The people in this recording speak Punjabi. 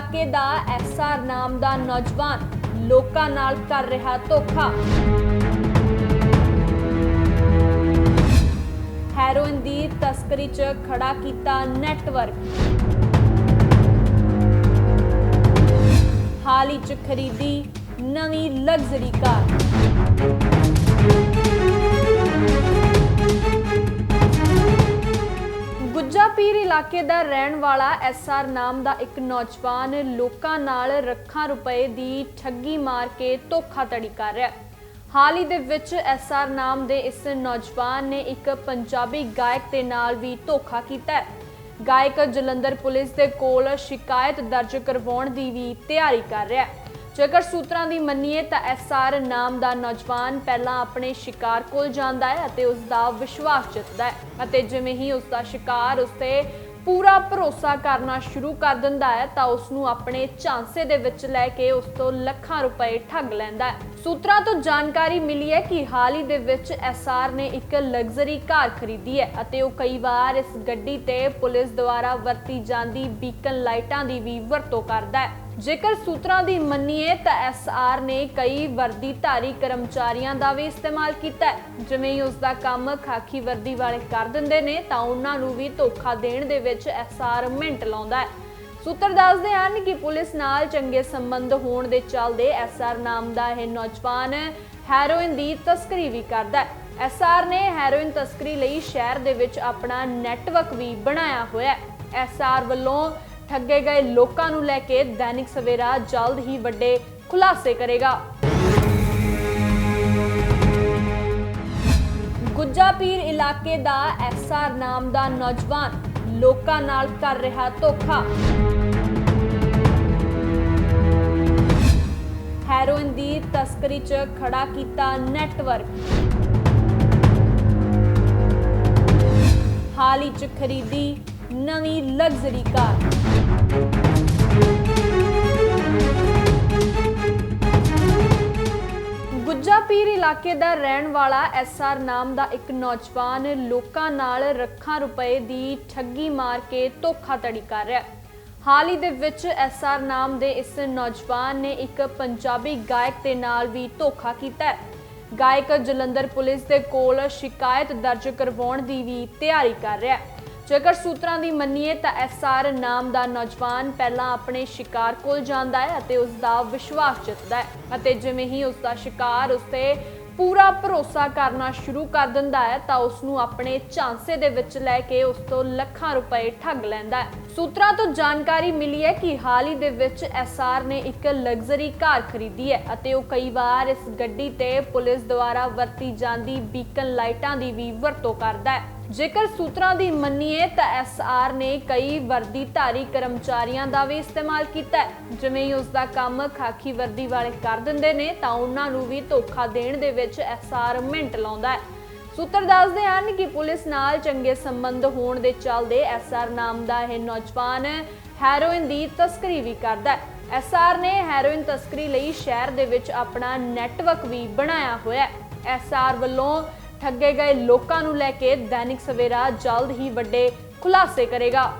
ਇਲਾਕੇ ਦਾ ਐਸਆਰ ਨਾਮ ਦਾ ਨੌਜਵਾਨ ਲੋਕਾਂ ਨਾਲ ਕਰ ਰਿਹਾ ਧੋਖਾ। ਹੈਰੋਇਨ ਦੀ ਤਸਕਰੀ 'ਚ ਖੜਾ ਕੀਤਾ ਨੈਟਵਰਕ। ਹਾਲ ਹੀ 'ਚ ਖਰੀਦੀ ਨਵੀਂ ਲਗਜ਼ਰੀ ਕਾਰ। ਗੁੱਜਾ ਪੀਰ ਇਲਾਕੇ ਦਾ ਰਹਿਣ ਵਾਲਾ ਐਸਆਰ ਨਾਮ ਦਾ ਇੱਕ ਨੌਜਵਾਨ ਲੋਕਾਂ ਨਾਲ ਲੱਖਾਂ ਰੁਪਏ ਦੀ ਠੱਗੀ ਮਾਰ ਕੇ ਧੋਖਾਧੜੀ ਕਰ ਰਿਹਾ ਹੈ। ਹਾਲ ਹੀ ਦੇ ਵਿੱਚ ਐਸਆਰ ਨਾਮ ਦੇ ਇਸ ਨੌਜਵਾਨ ਨੇ ਇੱਕ ਪੰਜਾਬੀ ਗਾਇਕ ਦੇ ਨਾਲ ਵੀ ਧੋਖਾ ਕੀਤਾ ਹੈ। ਗਾਇਕ ਜਲੰਧਰ ਪੁਲਿਸ ਦੇ ਕੋਲ ਸ਼ਿਕਾਇਤ ਦਰਜ ਕਰਵਾਉਣ ਦੀ ਵੀ ਤਿਆਰੀ ਕਰ ਰਿਹਾ ਹੈ। ਜੇਕਰ ਸੂਤਰਾਂ ਦੀ ਮੰਨੀਏ ਤਾਂ ਐਸਆਰ ਨਾਮ ਦਾ ਨੌਜਵਾਨ ਪਹਿਲਾਂ ਆਪਣੇ ਸ਼ਿਕਾਰ ਕੋਲ ਜਾਂਦਾ ਹੈ ਅਤੇ ਉਸ ਦਾ ਵਿਸ਼ਵਾਸ ਜਿੱਤਦਾ ਹੈ ਅਤੇ ਜਿਵੇਂ ਹੀ ਉਸ ਦਾ ਸ਼ਿਕਾਰ ਉਸ ਤੇ ਪੂਰਾ ਭਰੋਸਾ ਕਰਨਾ ਸ਼ੁਰੂ ਕਰ ਦਿੰਦਾ ਹੈ ਤਾਂ ਉਸ ਨੂੰ ਆਪਣੇ ਝਾਂਸੇ ਦੇ ਵਿੱਚ ਲੈ ਕੇ ਉਸ ਤੋਂ ਲੱਖਾਂ ਰੁਪਏ ਠੱਗ ਲੈਂਦਾ ਹੈ। ਸੂਤਰਾਂ ਤੋਂ ਜਾਣਕਾਰੀ ਮਿਲੀ ਹੈ ਕਿ ਹਾਲ ਹੀ ਦੇ ਵਿੱਚ ਐਸਆਰ ਨੇ ਇੱਕ ਲਗਜ਼ਰੀ ਕਾਰ ਖਰੀਦੀ ਹੈ ਅਤੇ ਉਹ ਕਈ ਵਾਰ ਇਸ ਗੱਡੀ ਤੇ ਪੁਲਿਸ ਦੁਆਰਾ ਵਰਤੀ ਜਾਂਦੀ ਬੀਕਨ ਲਾਈਟਾਂ ਦੀ ਵੀ ਵਰਤੋਂ ਕਰਦਾ ਹੈ। ਜੇਕਰ ਸੂਤਰਾਂ ਦੀ ਮੰਨੀਏ ਤਾਂ ਐਸਆਰ ਨੇ ਕਈ ਵਰਦੀਧਾਰੀ ਕਰਮਚਾਰੀਆਂ ਦਾ ਵੀ ਇਸਤੇਮਾਲ ਕੀਤਾ ਜਿਵੇਂ ਹੀ ਉਸ ਦਾ ਕੰਮ ਖਾਕੀ ਵਰਦੀ ਵਾਲੇ ਕਰ ਦਿੰਦੇ ਨੇ, ਤਾਂ ਉਹਨਾਂ ਨੂੰ ਵੀ ਧੋਖਾ ਦੇਣ ਦੇ ਵਿੱਚ ਐਸਆਰ ਮਿੰਟ ਲਾਉਂਦਾ ਹੈ। ਸੂਤਰ ਦੱਸਦੇ ਹਨ ਕਿ ਪੁਲਿਸ ਨਾਲ ਚੰਗੇ ਸੰਬੰਧ ਹੋਣ ਦੇ ਚੱਲਦੇ ਐਸਆਰ ਨਾਮ ਦਾ ਇਹ ਨੌਜਵਾਨ ਹੈਰੋਇਨ ਦੀ ਤਸਕਰੀ ਵੀ ਕਰਦਾ ਹੈ। ਐਸਆਰ ਨੇ ਹੈਰੋਇਨ ਤਸਕਰੀ ਲਈ ਸ਼ਹਿਰ ਦੇ ਵਿੱਚ ਆਪਣਾ ਨੈਟਵਰਕ ਵੀ ਬਣਾਇਆ ਹੋਇਆ ਹੈ। ਐਸਆਰ ਵੱਲੋਂ ਠੱਗੇ ਗਏ ਲੋਕਾਂ ਨੂੰ ਲੈ ਕੇ ਦੈਨਿਕ ਸਵੇਰਾ ਜਲਦ ਹੀ ਵੱਡੇ ਖੁਲਾਸੇ ਕਰੇਗਾ। ਗੁੱਜਾ ਪੀਰ ਇਲਾਕੇ ਦਾ ਐਸਆਰ ਨਾਮ ਦਾ ਨੌਜਵਾਨ ਲੋਕਾਂ ਨਾਲ ਕਰ ਰਿਹਾ ਧੋਖਾ। ਹੈਰੋਇਨ ਦੀ ਤਸਕਰੀ 'ਚ ਖੜਾ ਕੀਤਾ ਨੈਟਵਰਕ। ਹਾਲ ਹੀ 'ਚ ਖਰੀਦੀ ਨਵੀਂ ਲਗਜ਼ਰੀ ਕਾਰ। ਗੁੱਜਾ ਪੀਰ ਇਲਾਕੇ ਦਾ ਰਹਿਣ ਵਾਲਾ ਐਸਆਰ ਨਾਮ ਦਾ ਇੱਕ ਨੌਜਵਾਨ ਲੋਕਾਂ ਨਾਲ ਲੱਖਾਂ ਰੁਪਏ ਦੀ ਠੱਗੀ ਮਾਰ ਕੇ ਧੋਖਾਧੜੀ ਕਰ ਰਿਹਾ ਹੈ। ਹਾਲ ਹੀ ਦੇ ਵਿੱਚ ਐਸਆਰ ਨਾਮ ਦੇ ਇਸ ਨੌਜਵਾਨ ਨੇ ਇੱਕ ਪੰਜਾਬੀ ਗਾਇਕ ਦੇ ਨਾਲ ਵੀ ਧੋਖਾ ਕੀਤਾ ਹੈ। ਗਾਇਕ ਜਲੰਧਰ ਪੁਲਿਸ ਦੇ ਕੋਲ ਸ਼ਿਕਾਇਤ ਦਰਜ ਕਰਵਾਉਣ ਦੀ ਵੀ ਤਿਆਰੀ ਕਰ ਰਿਹਾ ਹੈ। ਜੇਕਰ ਸੂਤਰਾਂ ਦੀ ਮੰਨੀਏ ਤਾਂ ਐਸਆਰ ਨਾਮ ਦਾ ਨੌਜਵਾਨ ਪਹਿਲਾਂ ਆਪਣੇ ਸ਼ਿਕਾਰ ਕੋਲ ਜਾਂਦਾ ਹੈ ਅਤੇ ਉਸ ਦਾ ਵਿਸ਼ਵਾਸ ਜਿੱਤਦਾ ਹੈ ਅਤੇ ਜਿਵੇਂ ਹੀ ਉਸ ਦਾ ਸ਼ਿਕਾਰ ਉਸ ਤੇ ਪੂਰਾ ਭਰੋਸਾ ਕਰਨਾ ਸ਼ੁਰੂ ਕਰ ਦਿੰਦਾ ਹੈ ਤਾਂ ਉਸ ਨੂੰ ਆਪਣੇ ਝਾਂਸੇ ਦੇ ਵਿੱਚ ਲੈ ਕੇ ਉਸ ਤੋਂ ਲੱਖਾਂ ਰੁਪਏ ਠੱਗ ਲੈਂਦਾ ਹੈ। ਸੂਤਰਾਂ ਤੋਂ ਜਾਣਕਾਰੀ ਮਿਲੀ ਹੈ ਕਿ ਹਾਲ ਹੀ ਦੇ ਵਿੱਚ ਐਸਆਰ ਨੇ ਇੱਕ ਲਗਜ਼ਰੀ ਕਾਰ ਖਰੀਦੀ ਹੈ ਅਤੇ ਉਹ ਕਈ ਵਾਰ ਇਸ ਗੱਡੀ ਤੇ ਪੁਲਿਸ ਦੁਆਰਾ ਵਰਤੀ ਜਾਂਦੀ ਬੀਕਨ ਲਾਈਟਾਂ ਦੀ ਵੀ ਵਰਤੋਂ ਕਰਦਾ ਹੈ। ਜੇਕਰ ਸੂਤਰਾਂ ਦੀ ਮੰਨੀਏ ਤਾਂ ਐਸਆਰ ਨੇ ਕਈ ਵਰਦੀਧਾਰੀ ਕਰਮਚਾਰੀਆਂ ਦਾ ਵੀ ਇਸਤੇਮਾਲ ਕੀਤਾ ਜਿਵੇਂ ਹੀ ਉਸ ਦਾ ਕੰਮ ਖਾਕੀ ਵਰਦੀ ਵਾਲੇ ਕਰ ਦਿੰਦੇ ਨੇ, ਤਾਂ ਉਹਨਾਂ ਨੂੰ ਵੀ ਧੋਖਾ ਦੇਣ ਦੇ ਵਿੱਚ ਐਸਆਰ ਮਿੰਟ ਲਾਉਂਦਾ ਹੈ। ਸੂਤਰ ਦੱਸਦੇ ਹਨ ਕਿ ਪੁਲਿਸ ਨਾਲ ਚੰਗੇ ਸੰਬੰਧ ਹੋਣ ਦੇ ਚੱਲਦੇ ਐਸਆਰ ਨਾਮ ਦਾ ਇਹ ਨੌਜਵਾਨ ਹੈਰੋਇਨ ਦੀ ਤਸਕਰੀ ਵੀ ਕਰਦਾ ਹੈ। ਐਸਆਰ ਨੇ ਹੈਰੋਇਨ ਤਸਕਰੀ ਲਈ ਸ਼ਹਿਰ ਦੇ ਵਿੱਚ ਆਪਣਾ ਨੈਟਵਰਕ ਵੀ ਬਣਾਇਆ ਹੋਇਆ ਹੈ। ਐਸਆਰ ਵੱਲੋਂ ਠੱਗੇ ਗਏ ਲੋਕਾਂ ਨੂੰ ਲੈ ਕੇ ਦੈਨਿਕ ਸਵੇਰਾ ਜਲਦ ਹੀ ਵੱਡੇ ਖੁਲਾਸੇ ਕਰੇਗਾ।